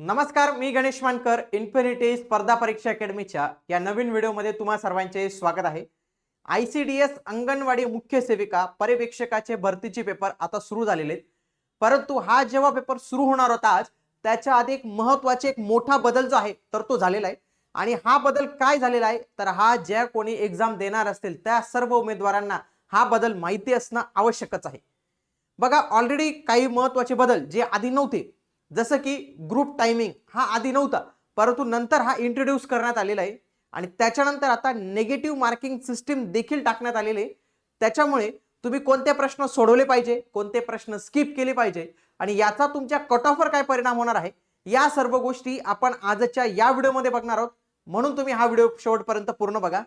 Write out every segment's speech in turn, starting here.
नमस्कार मी गणेश मानकर इन्फिनिटी स्पर्धा परीक्षा अकॅडमीच्या या नवीन व्हिडिओमध्ये तुम्हा सर्वांचे स्वागत आहे. I C D S anganwadi मुख्य सेविका पर्यवेक्षकाचे भरतीचे पेपर आता सुरू झालेले आहेत. परंतु हा जेव्हा पेपर सुरू होणार होता आज त्याच्या आधी एक महत्त्वाचे एक मोठा बदल जो आहे तर तो झालेला आहे. आणि हा बदल काय झालेला आहे तर हा ज्या कोणी एक्झाम देणार असतील त्या सर्व उमेदवारांना हा बदल माहिती असणं आवश्यकच आहे. बघा ऑलरेडी काही महत्त्वाचे बदल जे आधी नव्हते जसं की ग्रुप टायमिंग हा आधी नव्हता परंतु नंतर हा इंट्रोड्यूस करण्यात आलेला आहे. आणि त्याच्यानंतर आता नेगेटिव्ह मार्किंग सिस्टीम देखील टाकण्यात आलेली आहे. त्याच्यामुळे तुम्ही कोणते प्रश्न सोडवले पाहिजे कोणते प्रश्न स्किप केले पाहिजे आणि याचा तुमच्या कट ऑफवर काय परिणाम होणार आहे या सर्व गोष्टी आपण आजच्या या व्हिडिओमध्ये बघणार आहोत. म्हणून तुम्ही हा व्हिडिओ शेवटपर्यंत पूर्ण बघा.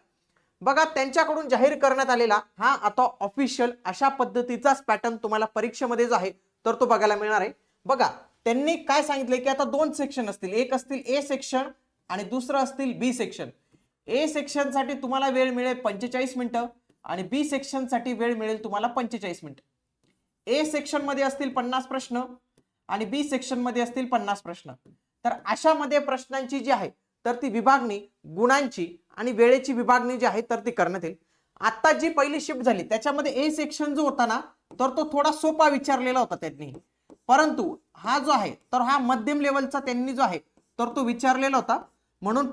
बघा त्यांच्याकडून जाहीर करण्यात आलेला हा आता ऑफिशियल अशा पद्धतीचाच पॅटर्न तुम्हाला परीक्षेमध्ये जो आहे तर तो बघायला मिळणार आहे. बघा त्यांनी काय सांगितले की आता दोन सेक्शन असतील. एक असतील ए सेक्शन आणि दुसरं असतील बी सेक्शन ए सेक्शनसाठी तुम्हाला वेळ मिळेल पंचेचाळीस मिनिटं आणि बी सेक्शनसाठी वेळ मिळेल तुम्हाला पंचेचाळीस मिनिटं. ए सेक्शनमध्ये असतील पन्नास प्रश्न आणि बी सेक्शनमध्ये असतील पन्नास प्रश्न. तर अशामध्ये प्रश्नांची जी आहे तर ती विभागणी गुणांची आणि वेळेची विभागणी जी आहे तर ती करण्यात येईल. आता जी पहिली शिफ्ट झाली त्याच्यामध्ये ए सेक्शन जो होता ना तर तो थोडा सोपा विचारलेला होता त्यांनी. परंतु हा जो आहे तर हा मध्यम लेवलचा त्यांनी जो आहे तर तो विचारलेला होता. म्हणून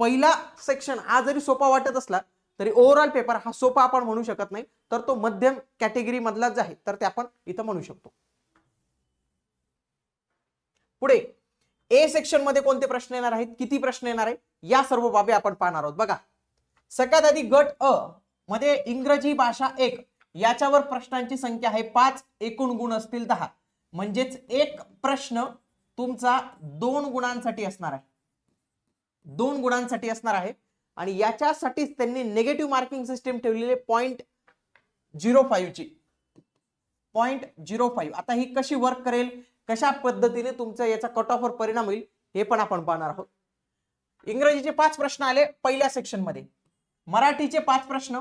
पहिला सेक्शन हा जरी सोपा वाटत असला तरी ओव्हरऑल पेपर हा सोपा आपण म्हणू शकत नाही. तर तो मध्यम कॅटेगरी मधला जो आहे तर ते आपण इथं म्हणू शकतो. पुढे ए सेक्शनमध्ये कोणते प्रश्न येणार आहेत? किती प्रश्न येणार आहे या सर्व बाबी आपण पाहणार आहोत. बघा सगळ्यात आधी गट अ मध्ये इंग्रजी भाषा एक याच्यावर प्रश्नांची संख्या आहे पाच एकूण गुण असतील दहा. म्हणजेच एक प्रश्न तुमचा दोन गुणांसाठी असणार आहे. दोन गुणांसाठी असणार आहे. आणि याच्यासाठीच त्यांनी निगेटिव्ह मार्किंग सिस्टीम ठेवलेली पॉईंट झिरो फाईव्हची पॉइंट झिरो फाईव्ह आता ही कशी वर्क करेल? कशा पद्धतीने तुमचा याचा कट ऑफवर परिणाम होईल? हे पण आपण पाहणार आहोत. इंग्रजीचे पाच प्रश्न आले पहिल्या सेक्शनमध्ये मराठीचे पाच प्रश्न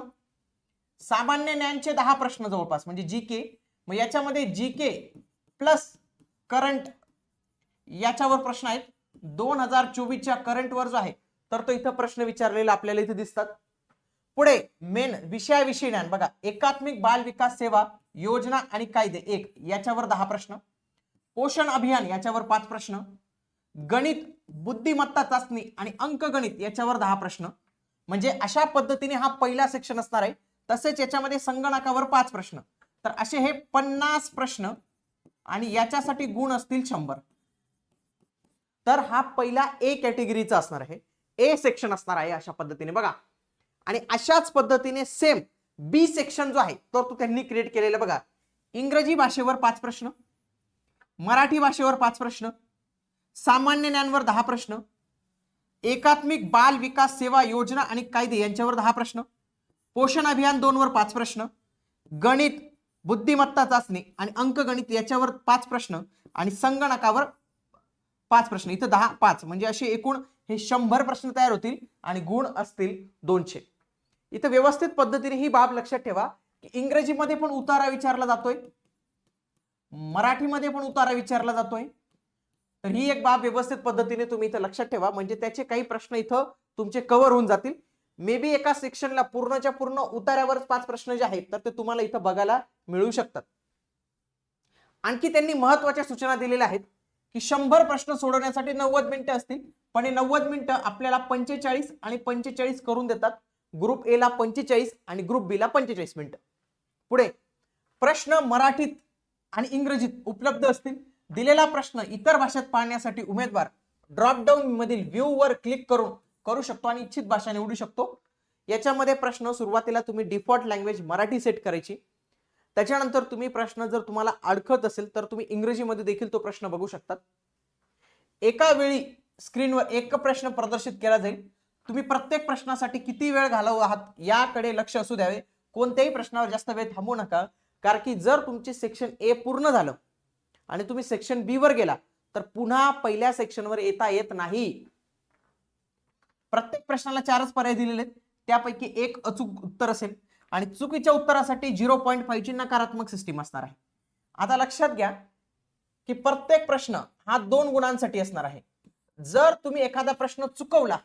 सामान्य ज्ञानचे दहा प्रश्न जवळपास. म्हणजे जी के मग याच्यामध्ये जी के प्लस करंट याच्यावर प्रश्न आहेत. दोन हजार चोवीसच्या करंटवर जो आहे तर तो इथं प्रश्न विचारलेला आपल्याला इथे दिसतात. पुढे मेन विषयाविषयी ज्ञान. बघा एकात्मिक बाल विकास सेवा योजना आणि कायदे एक याच्यावर दहा प्रश्न. पोषण अभियान याच्यावर पाच प्रश्न. गणित बुद्धिमत्ता चाचणी आणि अंकगणित याच्यावर दहा प्रश्न. म्हणजे अशा पद्धतीने हा पहिला सेक्शन असणार आहे. तसेच याच्यामध्ये संगणकावर पाच प्रश्न. तर असे हे पन्नास प्रश्न आणि याच्यासाठी गुण असतील शंभर. तर हा पहिला ए कॅटेगरीचा असणार आहे. ए सेक्शन असणार आहे अशा पद्धतीने. बघा. आणि अशाच पद्धतीने सेम बी सेक्शन जो आहे तर तो त्यांनी क्रिएट केलेला बघा. इंग्रजी भाषेवर पाच प्रश्न मराठी भाषेवर पाच प्रश्न सामान्य ज्ञानवर दहा प्रश्न एकात्मिक बाल विकास सेवा योजना आणि कायदे यांच्यावर दहा प्रश्न पोषण अभियान दोनवर पाच प्रश्न गणित बुद्धिमत्ता चाचणी आणि अंकगणित याच्यावर पाच प्रश्न आणि संगणकावर पाच प्रश्न. इथं दहा पाच. म्हणजे असे एकूण हे शंभर प्रश्न तयार होतील आणि गुण असतील दोनशे. इथं व्यवस्थित पद्धतीने ही बाब लक्षात ठेवा की इंग्रजीमध्ये पण उतारा विचारला जातोय. मराठीमध्ये पण उतारा विचारला जातोय. तर ही एक बाब व्यवस्थित पद्धतीने तुम्ही इथं लक्षात ठेवा. म्हणजे त्याचे काही प्रश्न इथं तुमचे कव्हर होऊन जातील. मे बी एका सेक्शनला पूर्णच्या पूर्ण उतार्यावर पाच प्रश्न जे आहेत तर ते तुम्हाला इथं बघायला मिळू शकतात. आणखी त्यांनी महत्त्वाच्या सूचना दिलेल्या आहेत की शंभर प्रश्न सोडवण्यासाठी नव्वद मिनिटं असतील पण हे नव्वद मिनिटं आपल्याला पंचेचाळीस आणि पंचेचाळीस करून देतात. ग्रुप ए ला पंचेचाळीस आणि ग्रुप बी ला पंचेचाळीस मिनिटं. पुढे प्रश्न मराठीत आणि इंग्रजीत उपलब्ध असतील. दिलेला प्रश्न इतर भाषेत पाहण्यासाठी उमेदवार ड्रॉपडाऊन मधील व्ह्यू वर क्लिक करून करू शकतो आणि इच्छित भाषा निवडू शकतो. याच्यामध्ये प्रश्न सुरुवातीला तुम्ही डिफॉल्ट लँग्वेज मराठी सेट करायची. त्याच्यानंतर तुम्ही प्रश्न जर तुम्हाला अडखत असेल तर तुम्ही इंग्रजीमध्ये देखील तो प्रश्न बघू शकतात. एका वेळी स्क्रीनवर एक प्रश्न प्रदर्शित केला जाईल. तुम्ही प्रत्येक प्रश्नासाठी किती वेळ घालव आहात याकडे लक्ष असू द्यावे. कोणत्याही प्रश्नावर जास्त वेळ थांबू नका कारण की जर तुमचे सेक्शन ए पूर्ण झालं आणि तुम्ही सेक्शन बी वर गेला तर पुन्हा पहिल्या सेक्शनवर येता येत नाही. प्रत्येक प्रश्नाला चारच पर्याय दिलेले आहेत. त्यापैकी एक अचूक उत्तर असेल आणि चुकीच्या उत्तरासाठी झिरो पॉईंट फाईव्हची नकारात्मक सिस्टीम असणार आहे. आता लक्षात घ्या की प्रत्येक प्रश्न हा दोन गुणांसाठी असणार आहे. जर तुम्ही एखादा प्रश्न चुकवला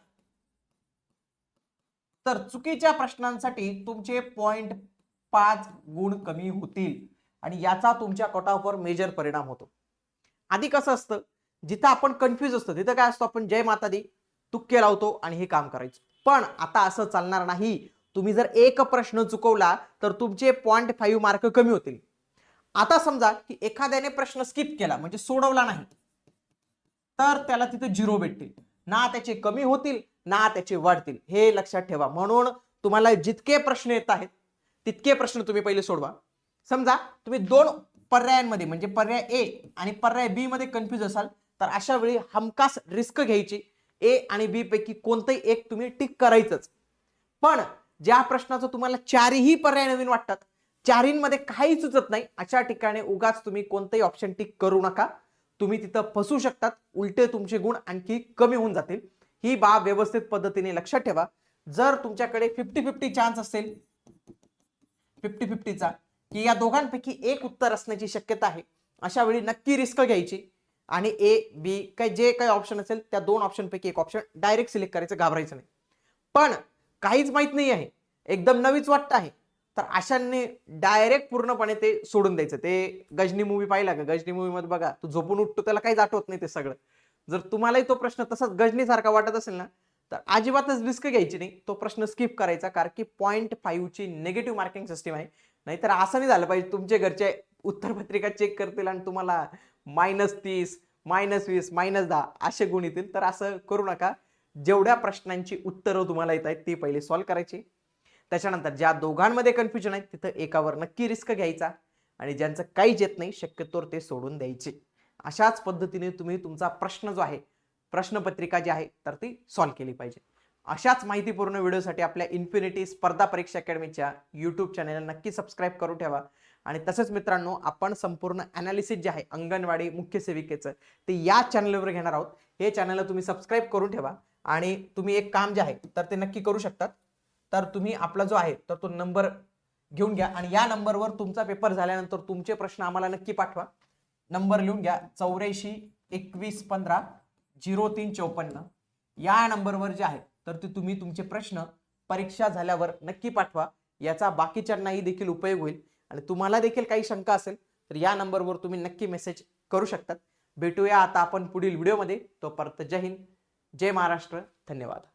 तर चुकीच्या प्रश्नांसाठी तुमचे पॉइंट पाच गुण कमी होतील आणि याचा तुमच्या कटावर मेजर परिणाम होतो. आधी कसं असतं जिथं आपण कन्फ्यूज असतो तिथं काय असतो आपण जय माता दी तुक्के लावतो आणि हे काम करायचं. पण आता असं चालणार नाही. तुम्ही जर एक प्रश्न चुकवला तर तुमचे पॉइंट फाईव्ह मार्क कमी होतील. आता समजा की एखाद्याने प्रश्न स्किप केला म्हणजे सोडवला नाही. तर त्याला तिथे झिरो भेटतील. ना त्याचे कमी होतील ना त्याचे वाढतील. हे लक्षात ठेवा. म्हणून तुम्हाला जितके प्रश्न येत आहेत तितके प्रश्न तुम्ही पहिले सोडवा. समजा तुम्ही दोन पर्यायांमध्ये म्हणजे पर्याय ए आणि पर्याय बी मध्ये कन्फ्यूज असाल तर अशा वेळी हमखास रिस्क घ्यायची. ए आणि बी पैकी कोणतंही एक तुम्ही टिक करायचंच. पण ज्या प्रश्नाचं तुम्हाला चारही पर्याय नवीन वाटतात चारींमध्ये काही सुचत नाही अशा ठिकाणी उगाच तुम्ही कोणतंही ऑप्शन टिक करू नका. तुम्ही तिथं फसू शकतात उलटे तुमचे गुण आणखी कमी होऊन जातील. ही बाब व्यवस्थित पद्धतीने लक्षात ठेवा. जर तुमच्याकडे फिफ्टी फिफ्टी चान्स असेल फिफ्टी फिफ्टीचा की या दोघांपैकी एक उत्तर असण्याची शक्यता आहे अशा वेळी नक्की रिस्क घ्यायची. आणि ए बी काही जे काही ऑप्शन असेल त्या दोन ऑप्शनपैकी एक ऑप्शन डायरेक्ट सिलेक्ट करायचं घाबरायचं नाही. पण काहीच माहीत नाही आहे. एकदम नवीच वाटतं आहे. तर अशांनी डायरेक्ट पूर्णपणे ते सोडून द्यायचं. ते गजनी मूवी पाहिला का? गजनी मूवीमध्ये बघा तू झोपून उठतो त्याला काहीच आठवत नाही ते सगळं. जर तुम्हालाही तो प्रश्न तसाच गजनीसारखा वाटत असेल ना तर अजिबातच रिस्क घ्यायची नाही. तो प्रश्न स्किप करायचा कारण की पॉईंट फाईव्हची निगेटिव्ह मार्किंग सिस्टीम आहे. नाहीतर असं नाही झालं पाहिजे तुमचे घरचे उत्तरपत्रिका चेक करतील आणि तुम्हाला मायनस तीस मायनस वीस मायनस दहा असे गुण येतील. तर असं करू नका. जेवढ्या प्रश्नांची उत्तरं तुम्हाला येत आहेत ती पहिले सॉल्व्ह करायची. त्याच्यानंतर ज्या दोघांमध्ये कन्फ्युजन आहे तिथं एकावर नक्की रिस्क घ्यायचा आणि ज्यांचं काहीच येत नाही शक्यतोवर ते सोडून द्यायचे. अशाच पद्धतीने तुम्ही तुमचा प्रश्न जो आहे प्रश्नपत्रिका जी आहे तर ती सॉल्व्ह केली पाहिजे. अशाच माहितीपूर्ण व्हिडिओसाठी आपल्या इन्फिनिटी स्पर्धा परीक्षा अकॅडमीच्या यूट्यूब चॅनलला नक्की सबस्क्राईब करून ठेवा. आणि तसंच मित्रांनो आपण संपूर्ण अनालिसिस जे आहे अंगणवाडी मुख्य सेविकेचं ते या चॅनलवर घेणार आहोत. हे चॅनलला तुम्ही सबस्क्राईब करून ठेवा. आणि तुम्ही एक काम जे आहे तर ते नक्की करू शकतात. तर तुम्ही आपला जो आहे तर तो नंबर घेऊन घ्या. आणि या नंबरवर तुमचा पेपर झाल्यानंतर तुमचे प्रश्न आम्हाला नक्की पाठवा. नंबर लिहून घ्या चौऱ्याऐंशी एकवीस पंधरा झिरो तीन चौपन्न. या नंबरवर जे आहे तर ते तुम्ही तुमचे प्रश्न परीक्षा झाल्यावर नक्की पाठवा. याचा बाकीच्यांनाही देखील उपयोग होईल. आणि तुम्हाला देखील काही शंका असेल तर या नंबरवर तुम्ही नक्की मेसेज करू शकतात. भेटूया आता आपण पुढील व्हिडिओमध्ये तोपर्यंत जय हिंद जय महाराष्ट्र. धन्यवाद.